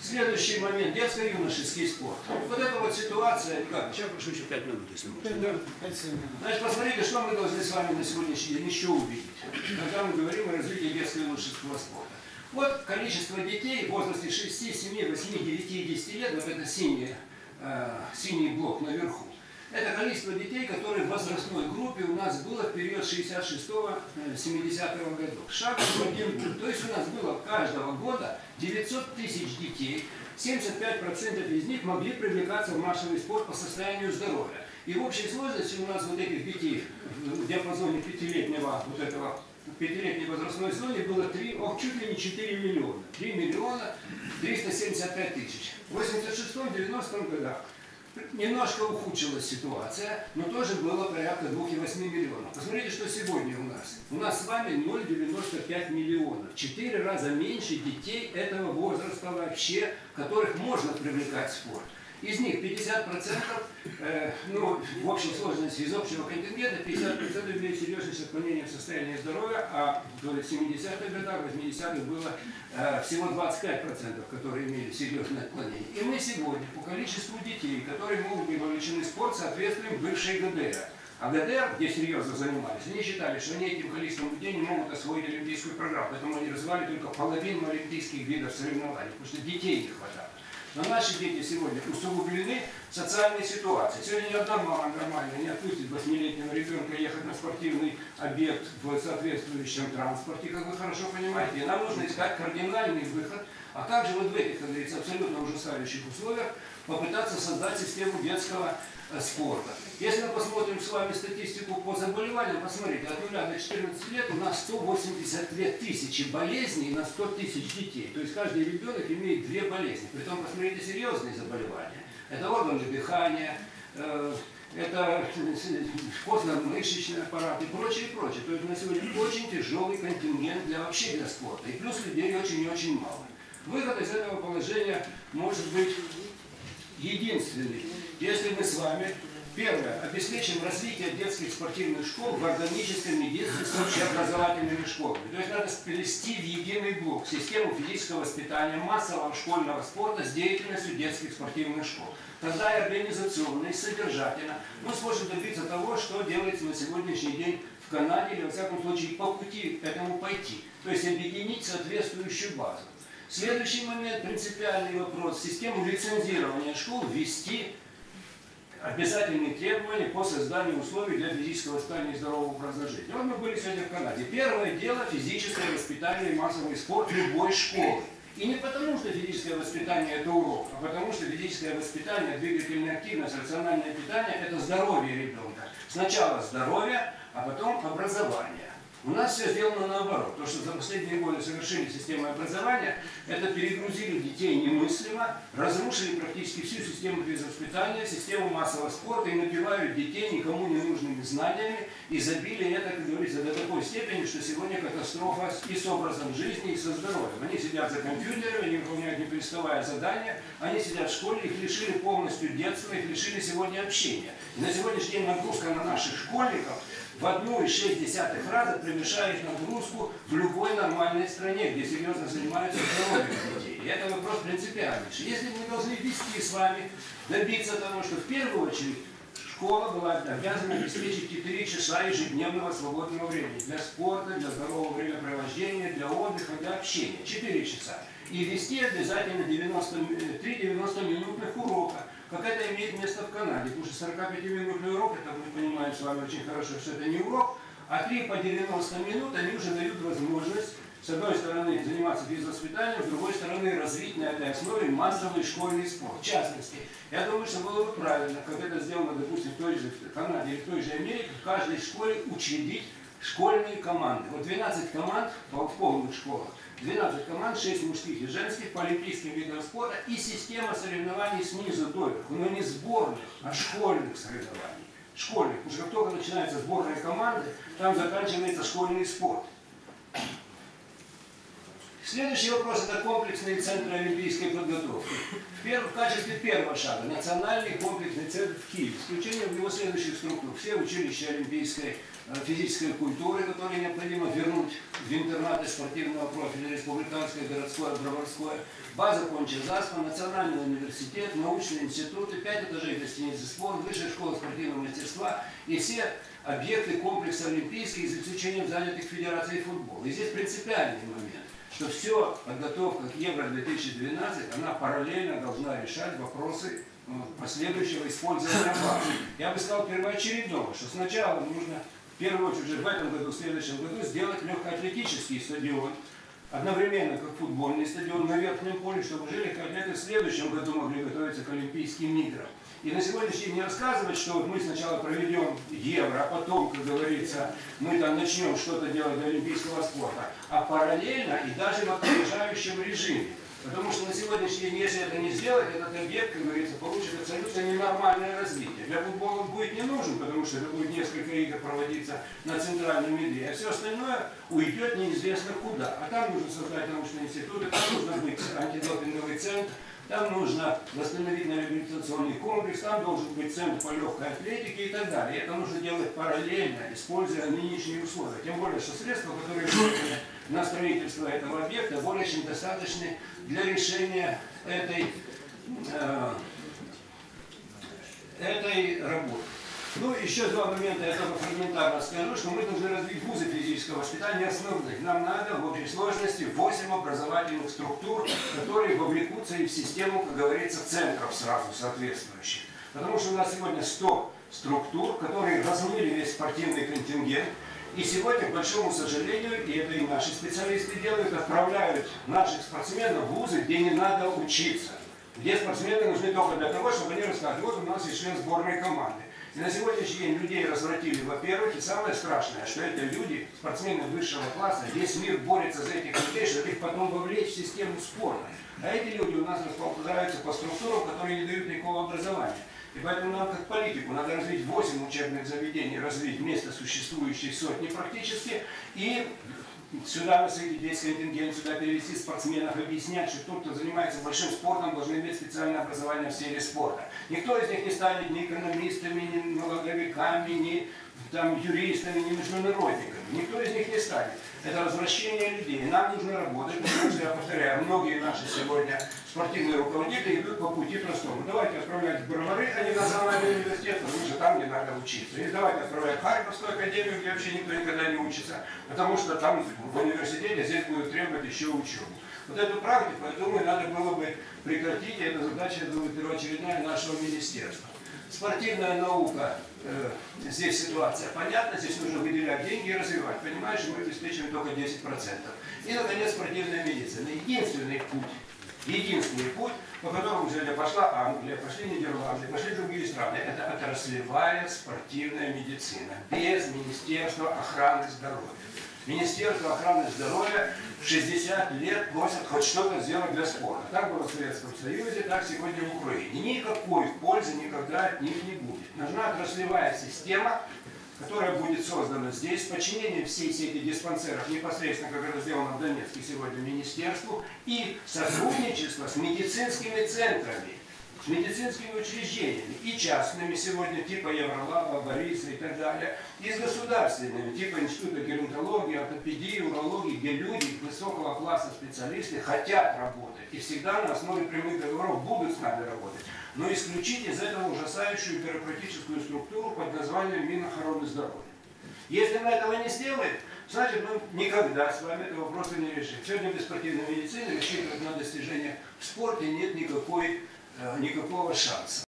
Следующий момент. Детско-юношеский спорт. Вот эта вот ситуация, как, сейчас прошу еще 5 минут, если можно. Да, спасибо. Значит, посмотрите, что мы должны с вами на сегодняшний день еще увидеть, когда мы говорим о развитии детско-юношеского спорта. Вот количество детей в возрасте 6, 7, 8, 9 и 10 лет, вот это синий, э, синий блок наверху, это количество детей, которые в возрастной группе у нас было в период 66-70 годов. Шаг в один. То есть у нас было каждого года 900 тысяч детей, 75% из них могли привлекаться в массовый спорт по состоянию здоровья. И в общей сложности у нас вот этих детей в диапазоне пятилетнего вот этого пятилетней возрастной зоне было 3, о, чуть ли не 4 миллиона. 3 миллиона 375 тысяч. В 86-90 годах немножко ухудшилась ситуация, но тоже было порядка 2,8 миллионов. Посмотрите, что сегодня у нас. У нас с вами 0,95 миллионов. Четыре раза меньше детей этого возраста вообще, которых можно привлекать в спорт. Из них 50%, э, ну, в общей сложности из общего контингента, 50% имеют серьезнейшее отклонение в состоянии здоровья, а в 70-х годах, 80-х было э, всего 25%, которые имели серьезное отклонение. И мы сегодня по количеству детей, которые могут быть вовлечены в спорт, соответствуем бывшей ГДР. А ГДР, где серьезно занимались, они считали, что они этим количеством людей не могут освоить олимпийскую программу, поэтому они развивали только половину олимпийских видов соревнований, потому что детей не хватало. Но наши дети сегодня усугублены социальной ситуацией. Сегодня ни одна мама нормальная не отпустит восьмилетнего ребенка ехать на спортивный объект в соответствующем транспорте, как вы хорошо понимаете. И нам нужно искать кардинальный выход, а также вот в этих, как говорится, абсолютно ужасающих условиях попытаться создать систему детского спорта. Если мы посмотрим с вами статистику по заболеваниям, посмотрите, от 0 до 14 лет у нас 182 тысячи болезней на 100 тысяч детей. То есть каждый ребенок имеет две болезни. Притом, посмотрите, серьезные заболевания. Это органы дыхания, э, это костно-мышечный аппарат и прочее, и прочее. То есть на сегодня очень тяжелый контингент для вообще для спорта. И плюс людей очень и очень мало. Выход из этого положения может быть единственный если мы с вами, первое, обеспечим развитие детских спортивных школ в органическом единстве с общеобразовательными школами. То есть надо сплести в единый блок систему физического воспитания, массового школьного спорта с деятельностью детских спортивных школ. Тогда и организационно, и содержательно мы сможем добиться того, что делается на сегодняшний день в Канаде, или, во всяком случае, по пути этому пойти. То есть объединить соответствующую базу. Следующий момент, принципиальный вопрос, систему лицензирования школ ввести обязательные требования по созданию условий для физического воспитания и здорового образа жизни. Вот мы были сегодня в Канаде. Первое дело – физическое воспитание и массовый спорт любой школы. И не потому, что физическое воспитание – это урок, а потому, что физическое воспитание, двигательная активность, рациональное питание – это здоровье ребенка. Сначала здоровье, а потом образование. У нас все сделано наоборот. То, что за последние годы совершили систему образования, это перегрузили детей немыслимо, разрушили практически всю систему физвоспитания, систему массового спорта и набивают детей никому не нужными знаниями и забили это, как говорится, до такой степени, что сегодня катастрофа и с образом жизни, и со здоровьем. Они сидят за компьютерами, они выполняют не переставая задания, они сидят в школе, их лишили полностью детства, их лишили сегодня общения. И на сегодняшний день нагрузка на наших школьников – в 1,6 раза превышает нагрузку в любой нормальной стране, где серьезно занимаются здоровьем детей. И это вопрос принципиальнейший. Если мы должны вести с вами, добиться того, что в первую очередь школа была обязана обеспечить 4 часа ежедневного свободного времени для спорта, для здорового времяпровождения, для отдыха, для общения. 4 часа. И вести обязательно 90, 3 90-минутных урока как это имеет место в Канаде. Потому что 45-минутный урок, это мы понимаем с вами очень хорошо, что это не урок, а 3 по 90 минут они уже дают возможность с одной стороны заниматься физвоспитанием, с другой стороны развить на этой основе массовый школьный спорт. В частности, я думаю, что было бы правильно, как это сделано, допустим, в той же Канаде или в той же Америке, в каждой школе учредить школьные команды. Вот 12 команд в полных школах 12 команд, 6 мужских и женских по олимпийским видам спорта и система соревнований снизу доверху. Но не сборных, а школьных соревнований. Школьных. Потому что как только начинается сборная команды, там заканчивается школьный спорт. Следующий вопрос – это комплексные центры олимпийской подготовки. В, в качестве первого шага – национальный комплексный центр в Киеве. Исключением в его следующих структур. Все училища олимпийской э, физической культуры, которые необходимо вернуть в интернаты спортивного профиля, республиканское, городское, броварское. База Конча-Заспа, Национальный университет, научные институты, пять этажей гостиницы «Спорт», высшая школа спортивного мастерства и все объекты комплекса олимпийские, за исключением занятых Федерацией футбола. И здесь принципиальный момент, что все подготовка к Евро-2012, она параллельно должна решать вопросы э, последующего использования базы. Я бы сказал первоочередного, что сначала нужно в первую очередь уже в этом году, в следующем году сделать легкоатлетический стадион, одновременно как футбольный стадион на верхнем поле, чтобы уже легкоатлеты в следующем году могли готовиться к Олимпийским играм. И на сегодняшний день не рассказывать, что мы сначала проведем евро, а потом, как говорится, мы там начнем что-то делать для олимпийского спорта, а параллельно и даже в опережающем режиме. Потому что на сегодняшний день, если это не сделать, этот объект, как говорится, получит абсолютно ненормальное развитие. Для футбола он будет не нужен, потому что это будет несколько игр проводиться на центральном меде, а все остальное уйдет неизвестно куда. А там нужно создать научные институты, там нужно быть антидопинговый центр, там нужно восстановительно-реабилитационный комплекс, там должен быть центр по легкой атлетике и так далее. И это нужно делать параллельно, используя нынешние условия. Тем более, что средства, которые на строительство этого объекта, более чем достаточны для решения этой, э, этой работы. Ну, еще два момента, я только фрагментарно скажу, что мы должны развить вузы физического воспитания основных. Нам надо в общей сложности 8 образовательных структур, которые вовлекутся и в систему, как говорится, центров сразу соответствующих. Потому что у нас сегодня 100 структур, которые размыли весь спортивный контингент, и сегодня, к большому сожалению, и это и наши специалисты делают, отправляют наших спортсменов в вузы, где не надо учиться. Где спортсмены нужны только для того, чтобы они рассказывали, вот у нас есть член сборной команды. И на сегодняшний день людей развратили, во-первых, и самое страшное, что это люди, спортсмены высшего класса, весь мир борется за этих людей, чтобы их потом вовлечь в систему спорта. А эти люди у нас располагаются по структурам, которые не дают никакого образования. И поэтому нам, как политику, надо развить 8 учебных заведений, развить вместо существующей сотни практически, и сюда насытить весь контингент, сюда перевести спортсменов, объяснять, что тот, кто занимается большим спортом, должен иметь специальное образование в сфере спорта. Никто из них не станет ни экономистами, ни налоговиками, ни там, юристами, ни международниками. Никто из них не станет. Это возвращение людей. И нам нужно работать, потому что, я повторяю, многие наши сегодня спортивные руководители идут по пути простому. Давайте отправлять в Бровары, а не в Национальный университет, потому что там, где надо учиться. Или давайте отправлять в Харьковскую академию, где вообще никто никогда не учится, потому что там в университете здесь будут требовать еще учебу. Вот эту практику, я думаю, надо было бы прекратить, и это задача, я думаю, первоочередная нашего министерства. Спортивная наука, э, здесь ситуация понятна, здесь нужно выделять деньги и развивать. Понимаешь, мы обеспечиваем только 10%. И, наконец, спортивная медицина. Единственный путь, единственный путь, по которому сегодня пошла Англия, пошли Нидерланды, пошли другие страны, это отраслевая спортивная медицина, без Министерства охраны здоровья. Министерство охраны здоровья в 60 лет просят хоть что-то сделать для спорта. Так было в Советском Союзе, так сегодня в Украине. Никакой пользы никогда от них не будет. Нужна отраслевая система, которая будет создана здесь, с подчинением всей сети диспансеров, непосредственно, как это сделано в Донецке сегодня, министерству, и сотрудничество с медицинскими центрами, медицинскими учреждениями, и частными сегодня, типа Евролаба, Бориса и так далее, и с государственными, типа Института геронтологии, ортопедии, урологии, где люди высокого класса специалисты хотят работать, и всегда на основе прямых договоров будут с нами работать но исключить из этого ужасающую бюрократическую структуру под названием Минохороны здоровья. Если мы этого не сделаем, значит мы никогда с вами этого вопроса не решим. Сегодня без спортивной медицины рассчитывать на достижение в спорте нет никакой, никакого шанса.